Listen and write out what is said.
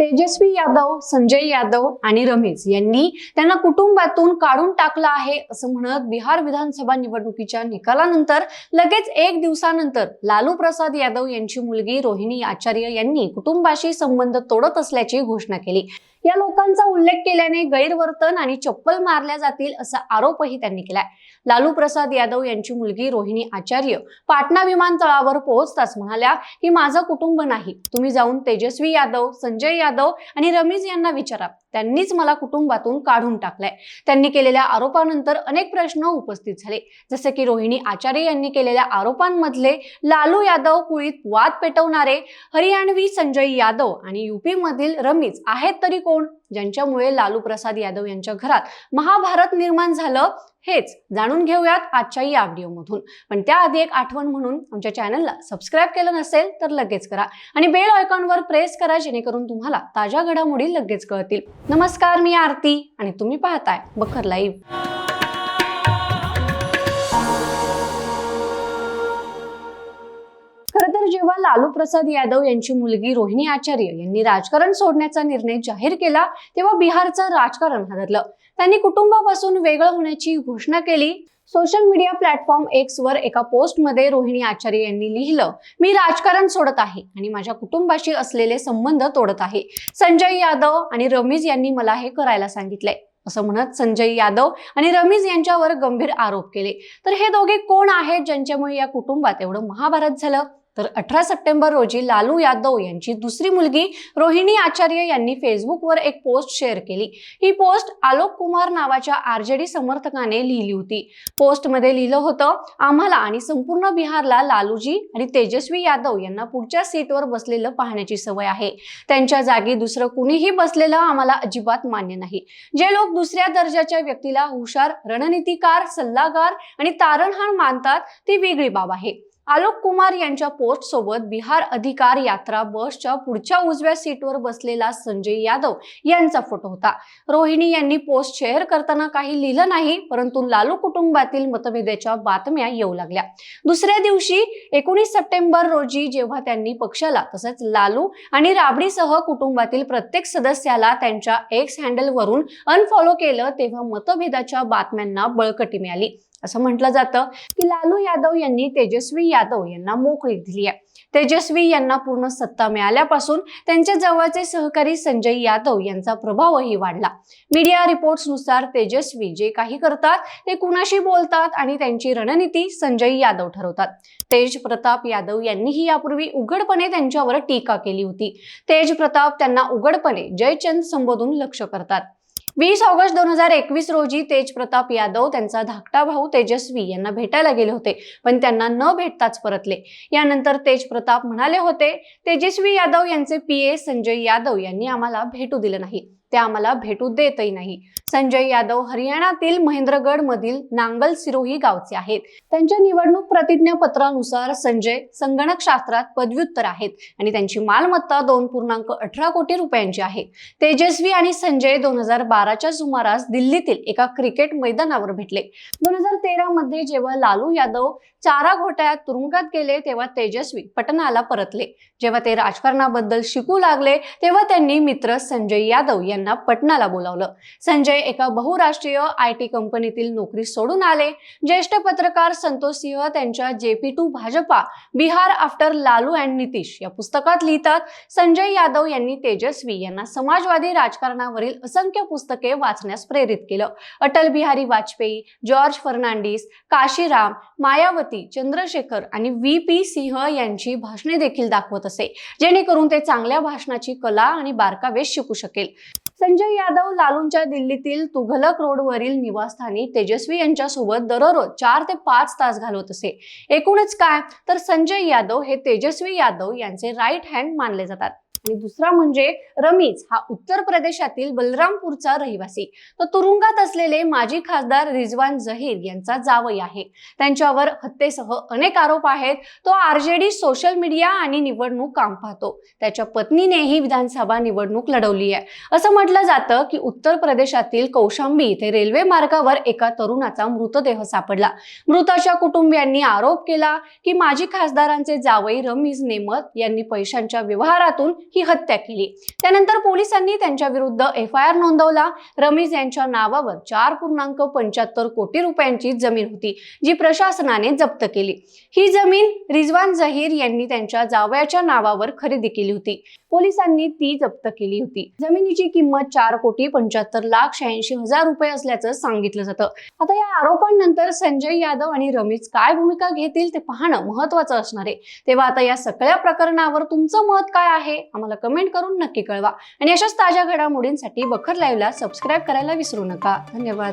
तेजस्वी यादव संजय यादव आणि रमेश यांनी त्यांना कुटुंबातून काढून टाकलं आहे असं म्हणत बिहार विधानसभा निवडणुकीच्या निकालानंतर लगेच एक दिवसानंतर लालू प्रसाद यादव यांची मुलगी रोहिणी आचार्य यांनी कुटुंबाशी संबंध तोडत असल्याची घोषणा केली. या लोकांचा उल्लेख केल्याने गैरवर्तन आणि चप्पल मारल्या जातील असा आरोपही त्यांनी केलाय. लालू प्रसाद यादव यांची मुलगी रोहिणी आचार्य पाटणा विमानतळावर पोहोचताच म्हणाल्या की माझं कुटुंब नाही. तुम्ही जाऊन तेजस्वी यादव संजय यादव आणि रमीज यांना विचारा. त्यांनीच मला कुटुंबातून काढून टाकलंय. त्यांनी केलेल्या आरोपानंतर अनेक प्रश्न उपस्थित झाले. जसे की रोहिणी आचार्य यांनी केलेल्या आरोपांमधले लालू यादव कुळीत वाद पेटवणारे हरियाणवी संजय यादव आणि युपी मधील रमीज आहेत तरी कोण? ज्यांच्यामुळे लालू प्रसाद यादव यांच्या घरात महाभारत निर्माण झालं हेच जाणून घेऊयात आजच्या या व्हिडिओमधून पण त्याआधी एक आठवण म्हणून आमच्या चॅनलला सबस्क्राईब केलं नसेल तर लगेच करा. आणि बेल आयकॉनवर प्रेस करा जेणेकरून तुम्हाला ताज्या घडामोडी लगेच कळतील. नमस्कार मी आरती आणि तुम्ही पाहताय बखर लाईव्ह लालू प्रसाद यादव यांची मुलगी रोहिणी आचार्य यांनी राजकारण सोडण्याचा निर्णय जाहीर केला तेव्हा बिहारचं राजकारण हादरलं. त्यांनी कुटुंबापासून वेगळं होण्याची घोषणा केली. सोशल मीडिया प्लॅटफॉर्म एक्स वर एका पोस्टमध्ये रोहिणी आचार्य यांनी लिहिलं मी राजकारण सोडत आहे आणि माझ्या कुटुंबाशी असलेले संबंध तोडत आहे. संजय यादव आणि रमीज यांनी मला हे करायला सांगितलंय. असं म्हणत संजय यादव आणि रमीज यांच्यावर गंभीर आरोप केले. तर हे दोघे कोण आहेत ज्यांच्यामुळे या कुटुंबात एवढं महाभारत झालं? तर अठरा सप्टेंबर रोजी लालू यादव यांची दुसरी मुलगी रोहिणी आचार्य यांनी फेसबुकवर एक पोस्ट शेअर केली. ही पोस्ट आलोक कुमार नावाच्या आरजेडी समर्थकाने लिहिली होती. पोस्टमध्ये लिहिलं होतं आम्हाला आणि संपूर्ण बिहारला लालूजी आणि तेजस्वी यादव यांना पुढच्या सीटवर बसलेलं पाहण्याची सवय आहे. त्यांच्या जागी दुसरं कुणीही बसलेलं आम्हाला अजिबात मान्य नाही. जे लोक दुसऱ्या दर्जाच्या व्यक्तीला हुशार रणनीतिकार सल्लागार आणि तारणहार मानतात ती वेगळी बाब आहे. आलोक कुमार यांच्या पोस्ट सोबत बिहार अधिकार यात्रा बसच्या पुढच्या उजव्या सीटवर बसलेला संजय यादव यांचा फोटो होता. रोहिणी यांनी पोस्ट शेअर करताना काही लिहिलं नाही परंतु लालू कुटुंबातील मतभेदाच्या बातम्या येऊ लागल्या. दुसऱ्या दिवशी एकोणीस सप्टेंबर रोजी जेव्हा त्यांनी पक्षाला तसंच लालू आणि राबडीसह कुटुंबातील प्रत्येक सदस्याला त्यांच्या एक्स हँडलवरून अनफॉलो केलं तेव्हा मतभेदाच्या बातम्यांना बळकटी मिळाली. असं म्हटलं जातं की लालू यादव यांनी तेजस्वी यादव यांना मोकळीक दिली आहे. तेजस्वी यांना पूर्ण सत्ता मिळाल्यापासून त्यांच्या जवळचे सहकारी संजय यादव यांचा प्रभावही वाढला. मीडिया रिपोर्ट्सनुसार तेजस्वी जे काही करतात ते कुणाशी बोलतात आणि त्यांची रणनीती संजय यादव ठरवतात. तेज प्रताप यादव यांनीही यापूर्वी उघडपणे त्यांच्यावर टीका केली होती. तेज प्रताप त्यांना उघडपणे जयचंद संबोधून लक्ष करतात. वीस ऑगस्ट दोन हजार एकवीस रोजी तेज प्रताप यादव त्यांचा धाकटा भाऊ तेजस्वी यांना भेटायला गेले होते पण त्यांना न भेटताच परतले. यानंतर तेज प्रताप म्हणाले होते तेजस्वी यादव यांचे पी ए संजय यादव यांनी आम्हाला भेटू दिलं नाही. ते आम्हाला भेटू देतही नाही. संजय यादव हरियाणातील महेंद्रगड मधील नांगल सिरोही गावचे आहेत. त्यांच्या निवडणूक प्रतिज्ञापत्रानुसार संजय संगणक शास्त्रात पदव्युत्तर आहेत आणि त्यांची मालमत्ता दोन पूर्णांक अठरा कोटी रुपयांची आहे. तेजस्वी आणि संजय दोन हजार बाराच्या सुमारास दिल्लीतील एका क्रिकेट मैदानावर भेटले. दोन हजार तेरा मध्ये जेव्हा लालू यादव चारा घोटाळ्यात तुरुंगात गेले तेव्हा तेजस्वी पटनाला परतले. जेव्हा ते राजकारणाबद्दल शिकू लागले तेव्हा त्यांनी मित्र संजय यादव यांना पटनाला बोलावलं. संजय एका बहुराष्ट्रीय आय टी कंपनीतील नोकरी सोडून आले. ज्येष्ठ पत्रकार संतोष सिंह त्यांच्या JP to Bhajpa Bihar after Lalu and Nitish या पुस्तकात लिहितात संजय यादव यांनी तेजस्वी यांना समाजवादी राजकारणावरील असंख्य पुस्तके वाचण्यास प्रेरित केलं. अटल बिहारी वाजपेयी जॉर्ज फर्नांडिस काशीराम मायावती चंद्रशेखर आणि व्ही पी सिंह यांची भाषणे देखील दाखवत असे जेणेकरून ते चांगल्या भाषणाची कला आणि बारकावे शिकू शकेल. संजय यादव लालूंच्या दिल्लीतील तुघलक रोडवरील निवासस्थानी तेजस्वी यांच्यासोबत दररोज चार ते पाच तास घालवत असे. एकूणच काय? तर संजय यादव हे तेजस्वी यादव यांचे राईट हँड मानले जातात. आणि दुसरा म्हणजे रमीज हा उत्तर प्रदेशातील बलरामपूरचा रहिवासी. तो तुरुंगात असलेले माजी खासदार रिजवान जहीर यांचा जावई आहे. त्यांच्यावर हत्येसह अनेक आरोप आहेत. तो आरजेडी सोशल मीडिया आणि निवडणूक काम पाहतो. त्याच्या पत्नीनेही विधानसभा निवडणूक लढवली आहे. असं म्हटलं जातं की उत्तर प्रदेशातील कौशांबी इथे रेल्वे मार्गावर एका तरुणाचा मृतदेह सापडला. मृताच्या कुटुंबियांनी आरोप केला की माजी खासदारांचे जावई रमीज नेमत यांनी पैशांच्या व्यवहारातून ही हत्या केली. त्यानंतर पोलिसांनी त्यांच्या विरुद्ध एफ आय आर नोंदवला. रमीज यांच्या नावावर चार पूर्णांक पंच्याहत्तर कोटी रुपयांची जमीन होती जी प्रशासनाने जप्त केली. ही जमीन रिजवान जहीर यांनी त्यांच्या जावयाच्या नावावर खरेदी केली होती. पोलिसांनी ती जप्त केली होती. जमिनीची किंमत चार कोटी पंच्याहत्तर लाख शहाऐंशी हजार रुपये असल्याचं सांगितलं जातं. आता या आरोपांनंतर संजय यादव आणि रमेश काय भूमिका घेतील ते पाहणं महत्वाचं असणार आहे. तेव्हा आता या सगळ्या प्रकरणावर तुमचं मत काय आहे आम्हाला कमेंट करून नक्की कळवा. आणि अशाच ताज्या घडामोडींसाठी बखर लाईव्हला सबस्क्राईब करायला विसरू नका. धन्यवाद.